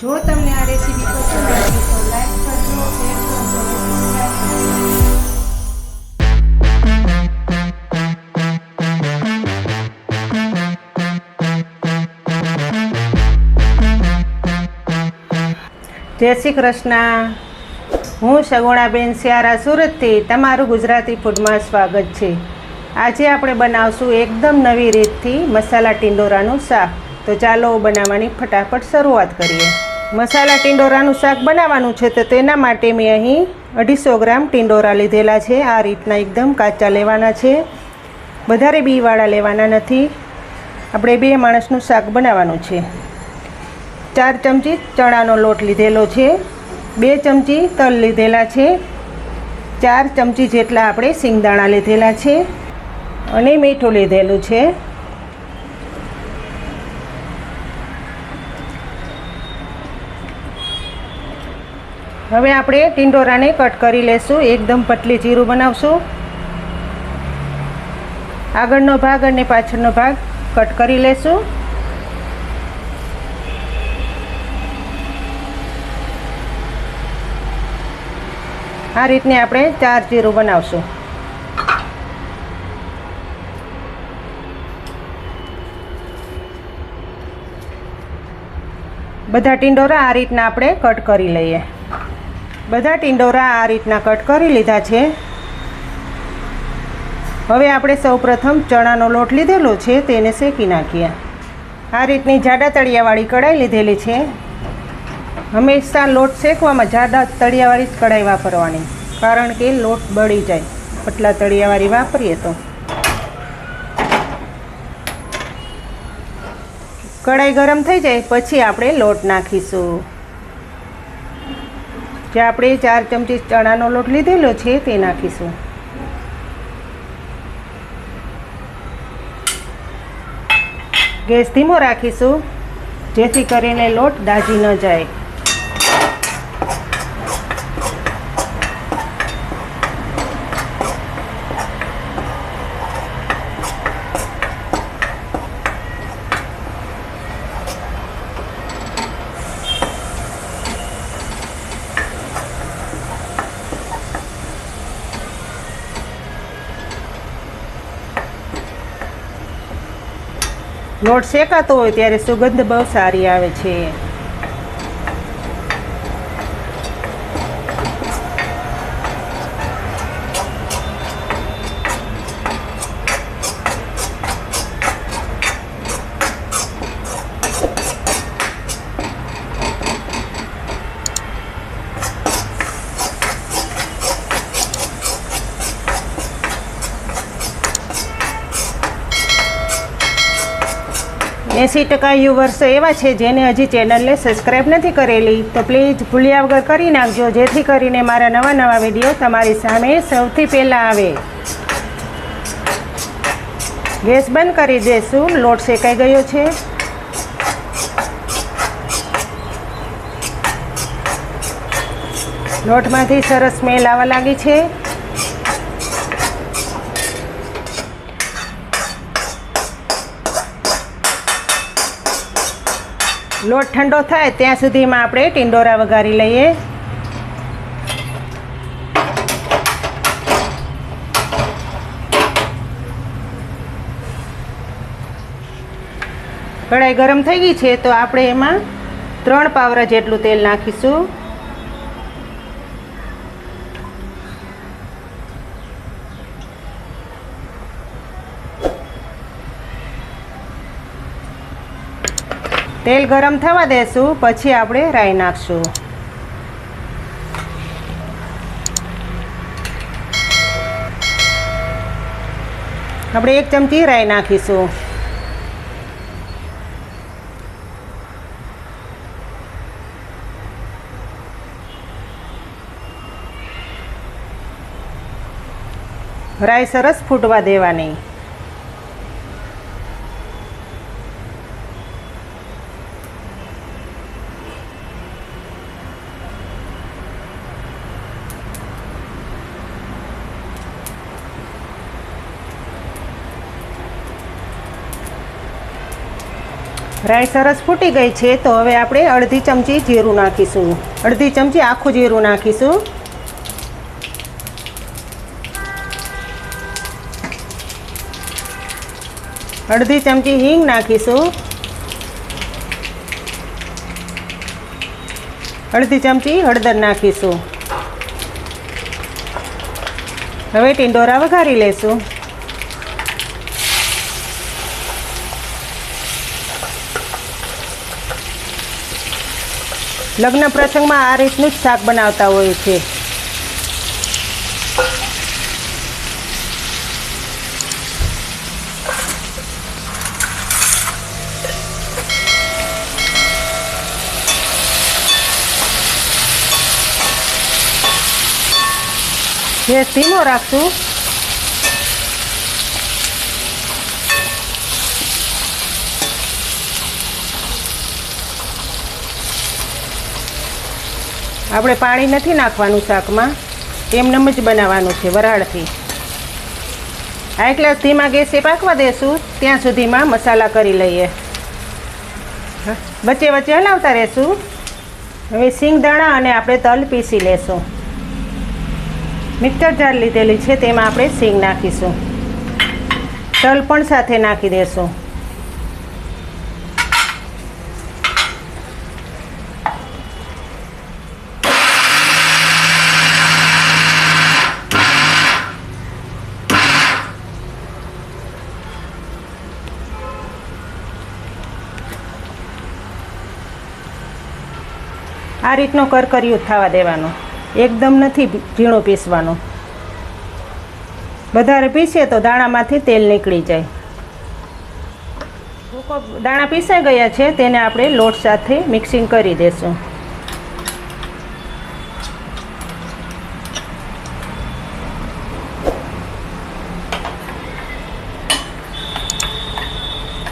જો તમને આ રેસીપી પસંદ આવી તો લાઈક કરજો શેર કરજો જય શ્રી કૃષ્ણ. હું સગુણાબેન સિયારા સુરતથી તમારું ગુજરાતી ફૂડમાં સ્વાગત છે. આજે આપણે બનાવશું એકદમ નવી રીતથી મસાલા ટિંડોરાનું શાક. તો ચાલો બનાવવાની ફટાફટ શરૂઆત કરીએ. મસાલા ટિંડોરાનું શાક બનાવવાનું છે તો તેના માટે મેં અહીં અઢીસો ગ્રામ ટિંડોરા લીધેલા છે. આ રીતના એકદમ કાચા લેવાના છે. વધારે બીવાળા લેવાના નથી. આપણે બે માણસનું શાક બનાવવાનું છે. ચાર ચમચી ચણાનો લોટ લીધેલો છે. બે ચમચી તલ લીધેલા છે. ચાર ચમચી જેટલા આપણે સિંગદાણા લીધેલા છે. અને મીઠું લીધેલું છે. હવે આપણે ટિંડોરાને કટ કરી લેશું. એકદમ પતલી જીરું બનાવશું. આગળનો ભાગ અને પાછળનો ભાગ કટ કરી લેશું. આ રીતની આપણે ચાર જીરું બનાવશું. બધા ટિંડોરા આ રીતના આપણે કટ કરી લઈએ. બધા ટિંડોરા આ રીતના કટ કરી લીધા છે. હવે આપણે સૌપ્રથમ ચણાનો લોટ લીધેલો છે, તેને શેકી નાખીએ. આ રીતની જાડા તળિયાવાળી કઢાઈ લીધેલી છે. હંમેશા લોટ શેકવામાં જાડા તળિયાવાળી જ કઢાઈ વાપરવાની, કારણ કે લોટ બળી જાય પટલા તળિયાવાળી વાપરીએ તો. કઢાઈ ગરમ થઈ જાય, પછી આપણે લોટ નાખીશું. જે આપણે ચાર ચમચી ચણાનો લોટ લીધેલો છે તે નાખીશું. ગેસ ધીમો રાખીશું, જેથી કરીને લોટ દાજી ન જાય. લોટ શેકાતો હોય ત્યારે સુગંધ બહુ સારી આવે છે. એંસી ટકા યુવર્સો એવા છે જેને હજી ચેનલને સબસ્ક્રાઈબ નથી કરેલી. તો પ્લીઝ ભૂલ્યા વગર કરી નાખજો, જેથી કરીને મારા નવા નવા વીડિયો તમારી સામે સૌથી પહેલાં આવે. ગેસ બંધ કરી દઈશું લોટ શેકાઈ ગયો છે. લોટમાંથી સરસ સ્મેલ આવવા લાગી છે. લોટ ઠંડો થાય ત્યાં સુધીમાં આપણે ટિંડોરા વઘારી લઈએ. કઢાઈ ગરમ થઈ ગઈ છે, તો આપણે એમાં ત્રણ પાવરા જેટલું તેલ નાખીશું. તેલ ગરમ થવા દેશું, પછી આપણે રાઈ નાખશું. આપણે એક ચમચી રાઈ નાખીશું. રાઈ સરસ ફૂટવા દેવાની. રાઈ સરસ ફૂટી ગઈ છે, તો હવે આપણે અડધી ચમચી જીરું નાખીશું. અડધી ચમચી આખું જીરું નાખીશું. અડધી ચમચી હિંગ નાખીશું. અડધી ચમચી હળદર નાખીશું. હવે ટીંડોરા વઘારી લેશું. લગ્ન પ્રસંગમાં આ રીતનું જ શાક બનાવતા હોય છે. ગેસ ધીમો રાખશું. આપણે પાણી નથી નાખવાનું શાકમાં. એમનેમ જ બનાવવાનું છે વરાળથી. આ ક્લાસ ધીમા ગેસે પાકવા દેશું, ત્યાં સુધીમાં મસાલા કરી લઈએ. વચ્ચે વચ્ચે હલાવતા રહેશું. હવે સિંગદાણા અને આપણે તલ પીસી લેશું. મિક્સર જાર લીધેલી છે, તેમાં આપણે સિંગ નાખીશું. તલ પણ સાથે નાખી દેશું. રીતનો કરકરિયું થવા દેવાનો. એકદમ નથી ઝીણું પીસવાનું. વધારે પીસીએ તો દાણામાંથી તેલ નીકળી જાય. ભૂકો દાણા પીસાઈ ગયા છે, તેને આપણે લોટ સાથે મિક્સિંગ કરી દેશું.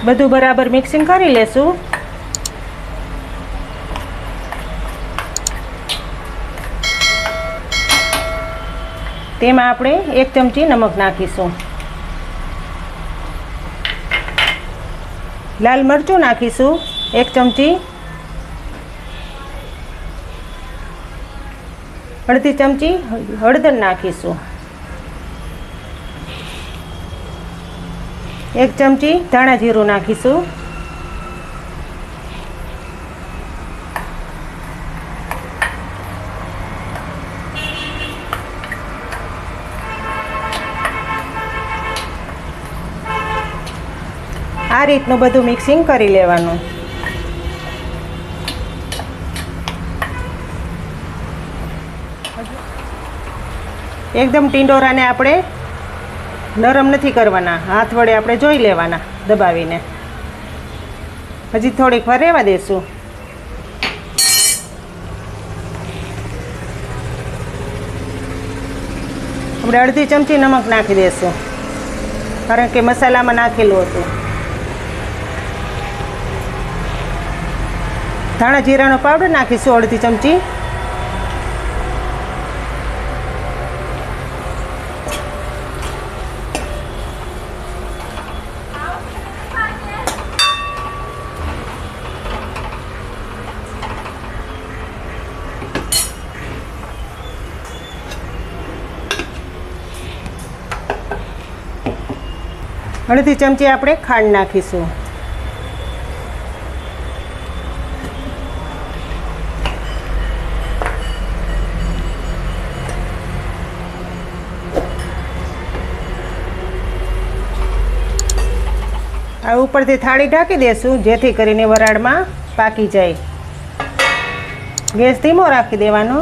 બધું બરાબર મિક્સિંગ કરી લેશું. તેમાં આપણે એક ચમચી નમક નાખીશું. લાલ મરચું નાખીશું, એક ચમચી. અડધી ચમચી હળદર નાખીશું. એક ચમચી ધાણા જીરું નાખીશું. આ રીતનું બધું મિક્સિંગ કરી લેવાનું. એકદમ ટીંડોરાને આપણે નરમ નથી કરવાના. હાથ વડે આપણે જોઈ લેવાના દબાવીને. હજી થોડીક વાર રહેવા દેશું. આપણે અડધી ચમચી નમક નાખી દેશું. કારણ કે મસાલામાં નાખેલું હતું. ધાણા જીરાનો પાવડર નાખીશું અડધી ચમચી. અડધી ચમચી આપણે ખાંડ નાખીશું. આ ઉપરથી થાળી ઢાંકી દેશું, જેથી કરીને વરાળમાં પાકી જાય. ગેસ ધીમો રાખી દેવાનો.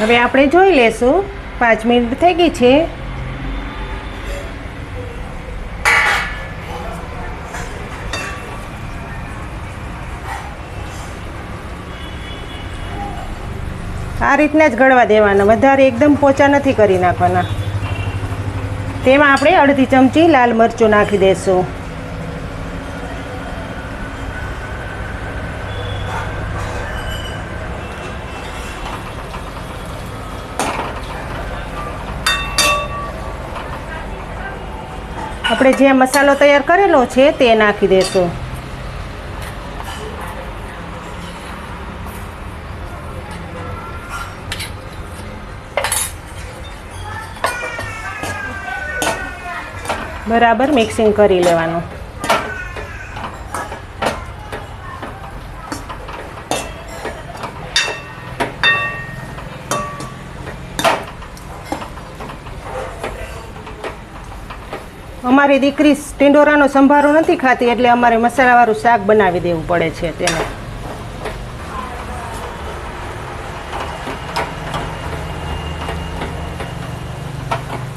હવે આપણે જોઈ લેશું, પાંચ મિનિટ થઈ ગઈ છે. રીતના જ ગળવા દેવાના. વધારે એકદમ પોચા નથી કરી નાખવાના. તેમાં આપણે અડધી ચમચી લાલ મરચું નાખી દઈશું આપણે જે મસાલો તૈયાર કરેલો છે તે નાખી દેશું. બરાબર મિક્સિંગ કરી લેવાનું. અમારી દીકરી ટિંડોરાનો સંભારો નથી ખાતી એટલે અમારે મસાલાવાળું શાક બનાવી દેવું પડે છે તેને.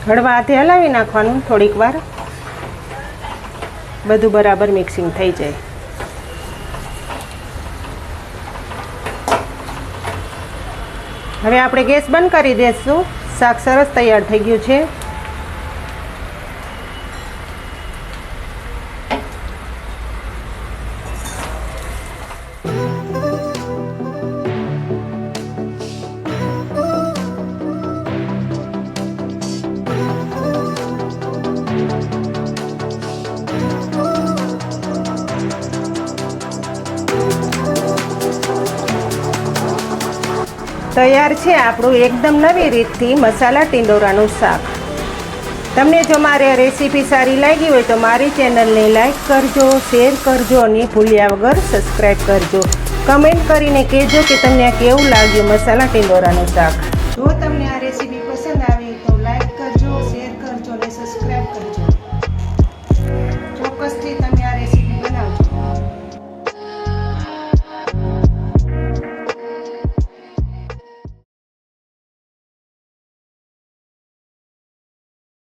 હળવા હાથે હલાવી નાખવાનું થોડીક વાર. બધું બરાબર મિક્સિંગ થઈ જાય. હવે આપણે ગેસ બંધ કરી દઈશું શાક સરસ તૈયાર થઈ ગયું છે. તૈયાર છે આપણું એકદમ નવી રીતથી મસાલા ટિંડોરાનું શાક. તમને જો મારી રેસીપી સારી લાગી હોય તો મારી ચેનલને લાઈક કરજો, શેર કરજો અને ભૂલ્યા વગર સબસ્ક્રાઈબ કરજો. કમેન્ટ કરીને કહેજો કે તમને આ કેવું લાગ્યું મસાલા ટિંડોરાનું શાક. જો તમને આ રેસીપી પસંદ